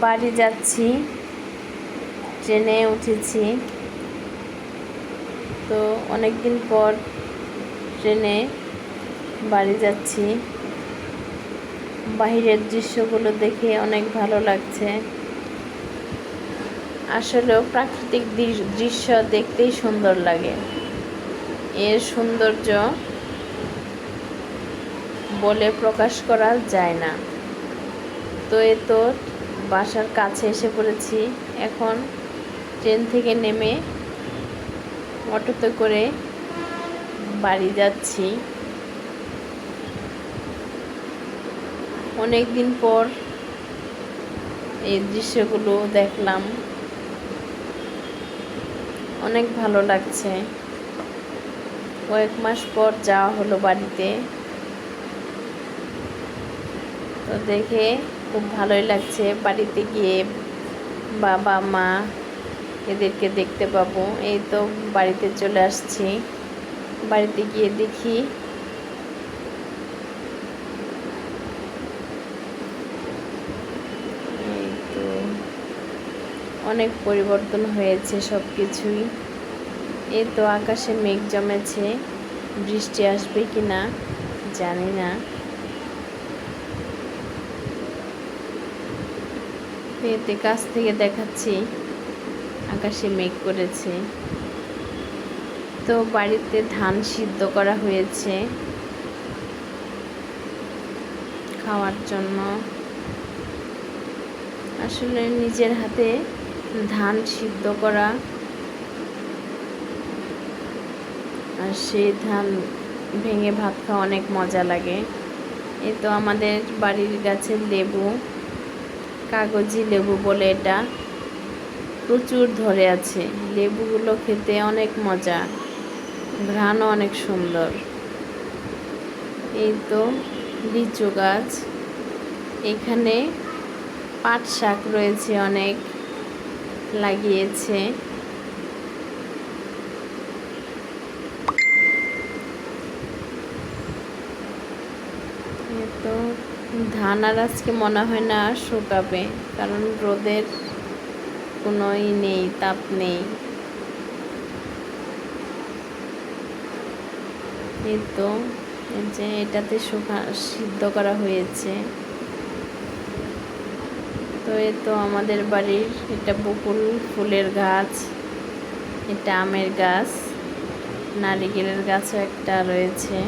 বাড়ি যাচ্ছি, ট্রেনে উঠেছি। তো অনেক দিন পর ট্রেনে বাড়ি যাচ্ছি। বাহিরের দৃশ্যগুলো দেখে অনেক ভালো লাগছে। আসলেও প্রাকৃতিক দৃশ্য দেখতেই সুন্দর লাগে। এর সৌন্দর্য বলে প্রকাশ করা যায় না। তো এ তো বাসার কাছে এসে পড়েছি। এখন ট্রেন থেকে নেমে অটোতে করে বাড়ি যাচ্ছি। অনেক দিন পর এই দৃশ্যগুলো দেখলাম। অনেক ভালো লাগছে। কয়েক মাস পর যাওয়া হলো বাড়িতে। তো দেখে খুব ভালোই লাগছে বাড়িতে গিয়ে বাবা, মা এদেরকে দেখতে পাবো। এই তো বাড়িতে চলে আসছি। বাড়িতে গিয়ে দেখি। অনেক পরিবর্তন হয়েছে সব কিছুই এই তো আকাশে মেঘ জমেছে। বৃষ্টি আসবে কি না জানি না। এতে কাছ থেকে দেখাচ্ছি। আকাশে মেঘ করেছে। তো বাড়িতে ধান সিদ্ধ করা হয়েছে। খাওয়ার জন্য। আসলে নিজের হাতে ধান সিদ্ধ করা। আর সেই ধান ভেঙে ভাত খাওয়া অনেক মজা লাগে। এ তো আমাদের বাড়ির গাছের লেবু। কাগজি লেবু বলে এটা। প্রচুর ধরে আছে। লেবুগুলো খেতে অনেক মজা। ঘ্রাণও অনেক সুন্দর। এই তো লিচু গাছ। এখানে পাট শাক রয়েছে অনেক। লাগিয়েছে। তো ধান আর আজকে মনে হয় না শুকাবে, কারণ রোদের কোনো নেই, তাপ নেই। এই তো যে এটাতে শুকা, সিদ্ধ করা হয়েছে। তো এ তো আমাদের বাড়ির এটা বকুল ফুলের গাছ, এটা আমের গাছ, নারিকেলের গাছও একটা রয়েছে।